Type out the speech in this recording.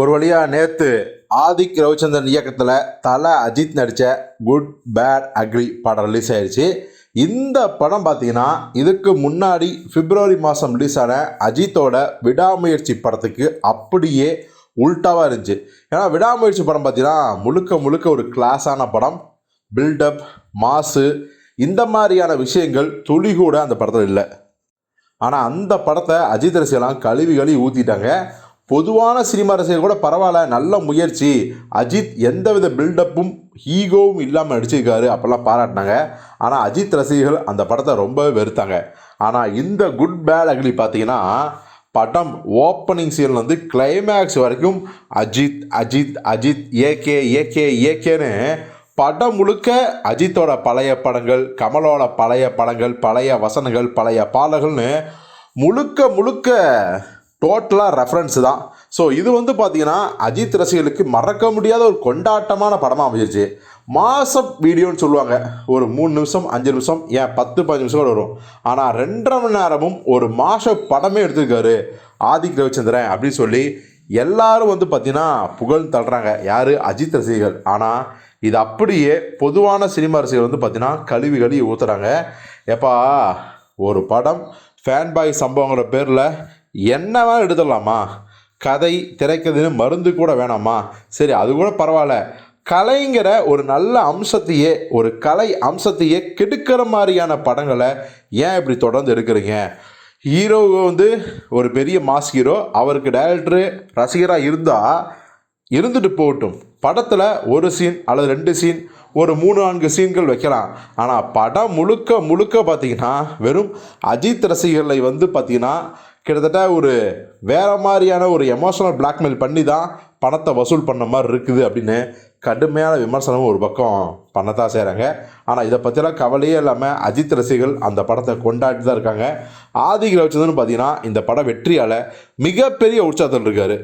ஒரு வழியாக நேற்று ஆதிக் ரவிச்சந்திரன் இயக்கத்தில் தலை அஜித் நடித்த குட் பேட் அக்ரி படம் ரிலீஸ் ஆயிடுச்சு இந்த படம் பார்த்தீங்கன்னா இதுக்கு முன்னாடி பிப்ரவரி மாதம் ரிலீஸ் ஆன அஜித்தோட விடாமுயற்சி படத்துக்கு அப்படியே உல்ட்டாவாக இருந்துச்சு. ஏன்னா விடாமுயற்சி படம் பார்த்தீங்கன்னா முழுக்க முழுக்க ஒரு கிளாஸான படம். பில்டப் மாசு இந்த மாதிரியான விஷயங்கள் துளி கூட அந்த படத்தில் இல்லை. ஆனால் அந்த படத்தை அஜித் ரசிகலாம் கழுவி கழுவி ஊற்றிட்டாங்க பொதுவான சினிமா ரசிகர் கூட பரவாயில்ல நல்ல முயற்சி. அஜித் எந்தவித பில்டப்பும் ஈகோவும் இல்லாமல் நடிச்சிருக்காரு அப்போல்லாம் பாராட்டினாங்க. ஆனால் அஜித் ரசிகர்கள் அந்த படத்தை ரொம்பவே வெறுத்தாங்க. ஆனால் இந்த குட் பேட் அக்லி பார்த்தீங்கன்னா படம் ஓப்பனிங் சீன் வந்து கிளைமேக்ஸ் வரைக்கும் அஜித் அஜித் அஜித் ஏகே ஏகே ஏகேன்னு படம் முழுக்க அஜித்தோட பழைய படங்கள் கமலோட பழைய படங்கள் பழைய வசனங்கள் பழைய பாடல்கள்னு முழுக்க முழுக்க டோட்டலாக ரெஃபரன்ஸ் தான். ஸோ இது வந்து பார்த்தீங்கன்னா அஜித் ரசிகர்களுக்கு மறக்க முடியாத ஒரு கொண்டாட்டமான படமாக அமைஞ்சிருச்சு. மாசம் வீடியோன்னு சொல்லுவாங்க. ஒரு மூணு நிமிஷம் அஞ்சு நிமிஷம் ஏன் பத்து பதினஞ்சு நிமிஷம் கூட வரும். ஆனால் ரெண்டரை மணி நேரமும் ஒரு மாச படமே எடுத்திருக்காரு. ஆதிக் ரவிச்சந்திரன் அப்படின்னு சொல்லி எல்லாரும் வந்து பார்த்தீங்கன்னா புகழ் தள்ளுறாங்க. யார்? அஜித் ரசிகர்கள். ஆனால் இது அப்படியே பொதுவான சினிமா ரசிகர்கள் வந்து பார்த்தீங்கன்னா கழுவி கழுவி ஊற்றுறாங்க ஏப்பா ஒரு படம் ஃபேன் பாய் சம்பவங்கிற பேரில் என்ன எடுத்துடலாமா கதை திரைக்கதைன்னு மருந்து கூட வேணாமா? சரி அது கூட பரவாயில்ல. கலைங்கிற ஒரு நல்ல அம்சத்தையே ஒரு கலை அம்சத்தையே கெடுக்கிற மாதிரியான படங்களை ஏன் இப்படி தொடர்ந்து எடுக்கிறீங்க? ஹீரோவை வந்து ஒரு பெரிய மாஸ் ஹீரோ அவருக்கு டைரக்டரு ரசிகராக இருந்தால் இருந்துட்டு போகட்டும். படத்தில் ஒரு சீன் அல்லது ரெண்டு சீன் ஒரு மூணு நான்கு சீன்கள் வைக்கலாம். ஆனால் படம் முழுக்க முழுக்க பார்த்தீங்கன்னா வெறும் அஜித் ரசிகர்களை வந்து பார்த்தீங்கன்னா கிட்டத்தட்ட ஒரு வேற மாதிரியான ஒரு எமோஷனல் பிளாக்மெயில் பண்ணி தான் பணத்தை வசூல் பண்ண மாதிரி இருக்குது அப்படின்னு கடுமையான விமர்சனமும் ஒரு பக்கம் பண்ணத்தான் செய்கிறாங்க ஆனால் இதை பற்றிலாம் கவலையே இல்லாமல் அஜித் ரசிகர்கள் அந்த படத்தை கொண்டாடி தான் இருக்காங்க. ஆதிகளை வச்சதுன்னு பார்த்தீங்கன்னா இந்த படம் வெற்றியால் மிகப்பெரிய உற்சாகத்தில் இருக்காரு.